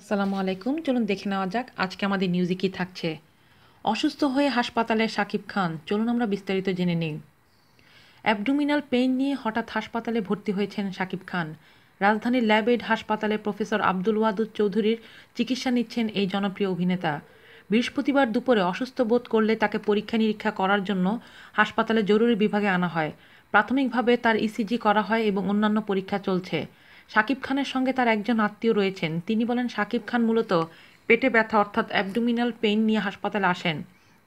আসসালামু আলাইকুম। চলুন দেখে নেওয়া যাক আজকে আমাদের নিউজে কী থাকছে। অসুস্থ হয়ে হাসপাতালে শাকিব খান, চলুন আমরা বিস্তারিত জেনে নিই। অ্যাবডোমিনাল পেইন নিয়ে হঠাৎ হাসপাতালে ভর্তি হয়েছেন শাকিব খান। রাজধানীর ল্যাবেড হাসপাতালে প্রফেসর আব্দুল ওয়াদুদ চৌধুরীর চিকিৎসা নিচ্ছেন এই জনপ্রিয় অভিনেতা। বৃহস্পতিবার দুপুরে অসুস্থ বোধ করলে তাকে পরীক্ষা নিরীক্ষা করার জন্য হাসপাতালে জরুরি বিভাগে আনা হয়। প্রাথমিকভাবে তার ইসিজি করা হয় এবং অন্যান্য পরীক্ষা চলছে। শাকিব খানের সঙ্গে তার একজন আত্মীয় রয়েছেন। তিনি বলেন, শাকিব খান মূলত পেটে ব্যথা অর্থাৎ অ্যাবডোমিনাল পেইন নিয়ে হাসপাতালে আসেন।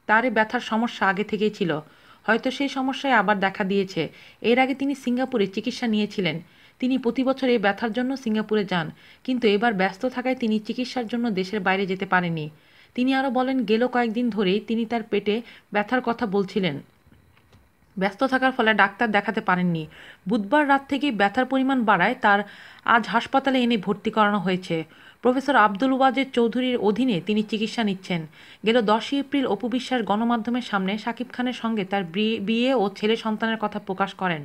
তার এই ব্যথার সমস্যা আগে থেকেই ছিল। হয়তো সেই সমস্যায় আবার দেখা দিয়েছে। এর আগে তিনি সিঙ্গাপুরে চিকিৎসা নিয়েছিলেন। তিনি প্রতি বছর এই ব্যথার জন্য সিঙ্গাপুরে যান। কিন্তু এবার ব্যস্ত থাকায় তিনি চিকিৎসার জন্য দেশের বাইরে যেতে পারেননি। তিনি আরও বলেন, গেল কয়েকদিন ধরেই তিনি তার পেটে ব্যথার কথা বলছিলেন। ব্যস্ত থাকার ফলে ডাক্তার দেখাতে পারেননি। বুধবার রাত থেকেই ব্যথার পরিমাণ বাড়ায়, তার আজ হাসপাতালে এনে ভর্তি করানো হয়েছে। প্রফেসর আব্দুল ওয়াজেদ চৌধুরীর অধীনে তিনি চিকিৎসা নিচ্ছেন। গেল দশই এপ্রিল অপু বিশ্বাস গণমাধ্যমের সামনে শাকিব খানের সঙ্গে তার বিয়ে ও ছেলে সন্তানের কথা প্রকাশ করেন।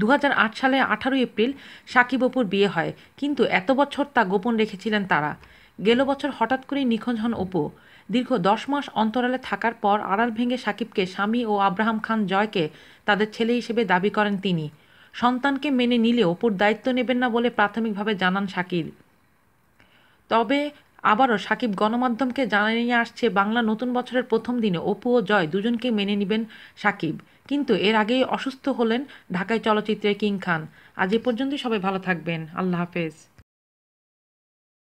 দু হাজার আট সালে আঠারোই এপ্রিল সাকিব অপুর বিয়ে হয়, কিন্তু এত বছর তা গোপন রেখেছিলেন তারা। গেল বছর হঠাৎ করেই নিখোঁজ হন অপু। দীর্ঘ দশ মাস অন্তরালে থাকার পর আড়াল ভেঙে সাকিবকে স্বামী ও আব্রাহাম খান জয়কে তাদের ছেলে হিসেবে দাবি করেন তিনি। সন্তানকে মেনে নিলে অপুর দায়িত্ব নেবেন না বলে প্রাথমিকভাবে জানান শাকিল। তবে আবারও সাকিব গণমাধ্যমকে জানিয়ে আসছে, বাংলা নতুন বছরের প্রথম দিনে অপু ও জয় দুজনকে মেনে নেবেন সাকিব। কিন্তু এর আগেই অসুস্থ হলেন ঢাকায় চলচ্চিত্রের কিং খান। আজ এ পর্যন্তই সবাই ভালো থাকবেন। আল্লাহ হাফেজ।